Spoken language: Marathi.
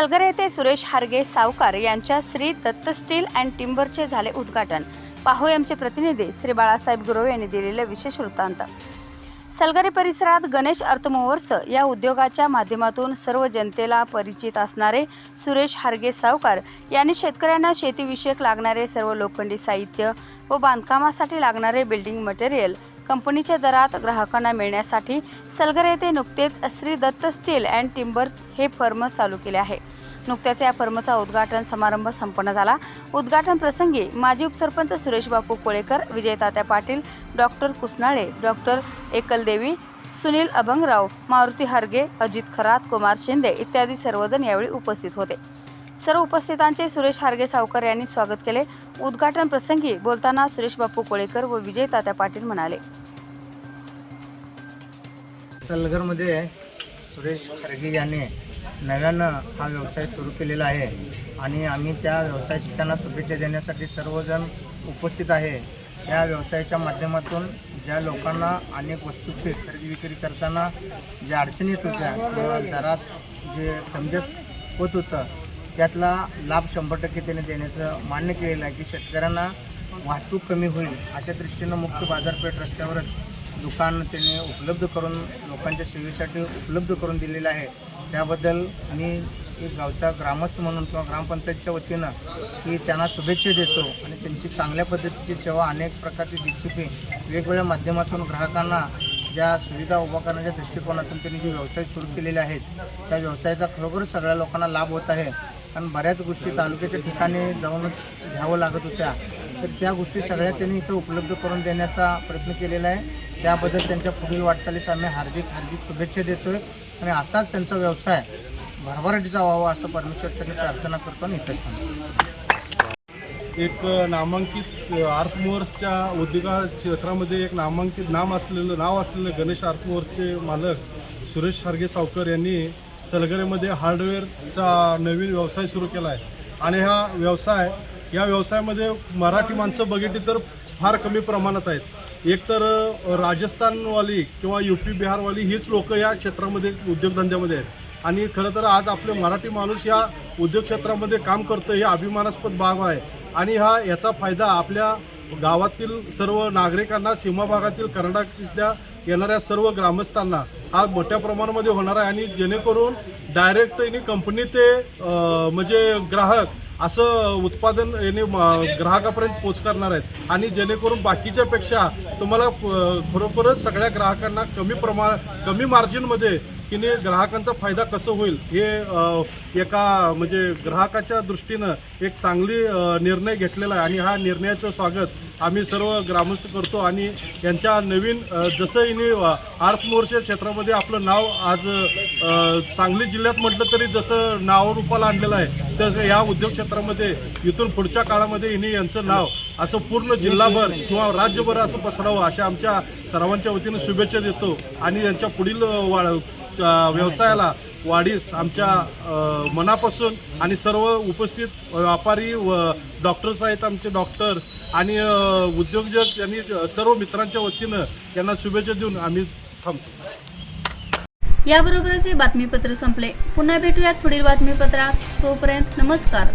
सलगर येथे सुरेश हारगे सावकार यांच्या श्री दत्त स्टील अँड टिंबरचे झाले उद्घाटन. पाहूया आमचे प्रतिनिधी श्री बाळासाहेब गुरव यांनी दिलेले विशेष वृत्तांत. सलगरी परिसरात गणेश अर्थमोवर्स या उद्योगाच्या माध्यमातून सर्व जनतेला परिचित असणारे सुरेश हारगे सावकार यांनी शेतकऱ्यांना शेतीविषयक लागणारे सर्व लोखंडी साहित्य व बांधकामासाठी लागणारे बिल्डिंग मटेरियल कंपनीच्या दरात ग्राहकांना मिळण्यासाठी सलगर येथे नुकतेच Shri Datta steel and timber हे फर्म चालू केले आहे. नुकत्याच या फर्मचा उद्घाटन समारंभ संपन्न झाला. उद्घाटन प्रसंगी माजी उपसरपंच सुरेश बापू कोळेकर विजयतात्या पाटील डॉक्टर कुसनाळे डॉक्टर एकलदेवी सुनील अभंगराव मारुती हरगे अजित खरात कुमार शिंदे इत्यादी सर्वजण यावेळी उपस्थित होते. सर्व उपस्थितांचे सुरेश हारगे सावकर यांनी स्वागत केले. उद्घाटन प्रसंगी बोलताना सुरेश बापू कोळेकर व विजय तात्या पाटील म्हणाले. सलगरमध्ये सुरेश खरगे यांनी नव्यानं हा व्यवसाय सुरू केलेला आहे आणि आम्ही त्या व्यवसाय शिकताना शुभेच्छा देण्यासाठी सर्वजण उपस्थित आहे. या व्यवसायाच्या माध्यमातून ज्या लोकांना अनेक वस्तूची खरेदी विक्री करताना ज्या अडचणी येत होत्या किंवा दरात जे समजत होत होतं त्यातला लाभ शंभर टक्के त्याने देण्याचं मान्य केलेलं आहे की शेतकऱ्यांना वाहतूक कमी होईल अशा दृष्टीनं मुख्य बाजारपेठ रस्त्यावरच दुकान त्याने उपलब्ध करून लोकांच्या सेवेसाठी उपलब्ध करून दिलेलं आहे. त्याबद्दल मी एक गावचा ग्रामस्थ म्हणून किंवा ग्रामपंचायतच्या वतीनं की त्यांना शुभेच्छा देतो आणि त्यांची चांगल्या पद्धतीची सेवा अनेक प्रकारची डी सी पी वेगवेगळ्या माध्यमातून ग्राहकांना ज्या सुविधा उभा करण्याच्या दृष्टिकोनातून त्यांनी जे व्यवसाय सुरू केलेले आहेत त्या व्यवसायाचा खरोखर सगळ्या लोकांना लाभ होत आहे. कारण बऱ्याच गोष्टी तालुक्याच्या ठिकाणी जाऊनच घ्यावं लागत होत्या. तर त्या गोष्टी सगळ्या त्यांनी इथं उपलब्ध करून देण्याचा प्रयत्न केलेला आहे. त्याबद्दल त्यांच्या पुढील वाटचालीस आम्ही हार्दिक हार्दिक शुभेच्छा देतोय. आणि असाच त्यांचा व्यवसाय भरभराटीचा व्हावा असं परमेश्वरसाठी प्रार्थना करतो आणि इथंच थांबतो. एक नामांकित आर्थमोअर्सच्या उद्योगा क्षेत्रामध्ये एक नामांकित नाम असलेलं नाव असलेलं गणेश आर्थमोअर्सचे मालक सुरेश हार्गे सावकर यांनी सलगरेमध्ये हार्डवेअरचा नवीन व्यवसाय सुरू केला आहे आणि हा व्यवसाय या व्यवसायामध्ये मराठी माणसं बघितली तर फार कमी प्रमाणात आहेत. एकतर राजस्थानवाली किंवा यू पी बिहारवाली हीच लोकं या क्षेत्रामध्ये उद्योगधंद्यामध्ये आहेत. आणि खरं तर आज आपले मराठी माणूस या उद्योग क्षेत्रामध्ये काम करतं हे अभिमानास्पद बाब आहे. आणि हा याचा फायदा आपल्या गावातील सर्व नागरिकांना सीमा भागातील कर्नाटकातल्या येणाऱ्या सर्व ग्रामस्थांना हा मोठ्या प्रमाणामध्ये होणार आहे आणि जेणेकरून डायरेक्ट यांनी कंपनी ते म्हणजे ग्राहक असं उत्पादन याने ग्राहकापर्यंत पोच करणार आहेत. आणि जेणेकरून बाकीच्यापेक्षा तुम्हाला खरोखरच सगळ्या ग्राहकांना कमी प्रमाण कमी मार्जिनमध्ये की ग्राहकांचा फायदा कसं होईल हे एका म्हणजे ग्राहकाच्या दृष्टीनं एक चांगली निर्णय घेतलेला आहे. आणि हा निर्णयाचं स्वागत आम्ही सर्व ग्रामस्थ करतो आणि यांच्या नवीन जसं हिने आर्थमोर्च्या क्षेत्रामध्ये आपलं नाव आज सांगली जिल्ह्यात म्हटलं तरी जसं नावरूपाला आणलेलं आहे तसं या उद्योग क्षेत्रामध्ये इथून पुढच्या काळामध्ये हिने यांचं नाव असं पूर्ण जिल्हाभर किंवा राज्यभर असं पसरावं अशा आमच्या सर्वांच्या वतीनं शुभेच्छा देतो. आणि यांच्या पुढील वाढ व्यवसायाला वाढीस आमच्या मनापासून आणि सर्व उपस्थित व्यापारी व डॉक्टर्स आहेत आमचे डॉक्टर्स आणि उद्योजक यांनी सर्व मित्रांच्या वतीनं यांना शुभेच्छा देऊन आम्ही थांबतो. याबरोबरच हे बातमीपत्र संपले. पुन्हा भेटूयात पुढील बातमीपत्रात. तोपर्यंत नमस्कार.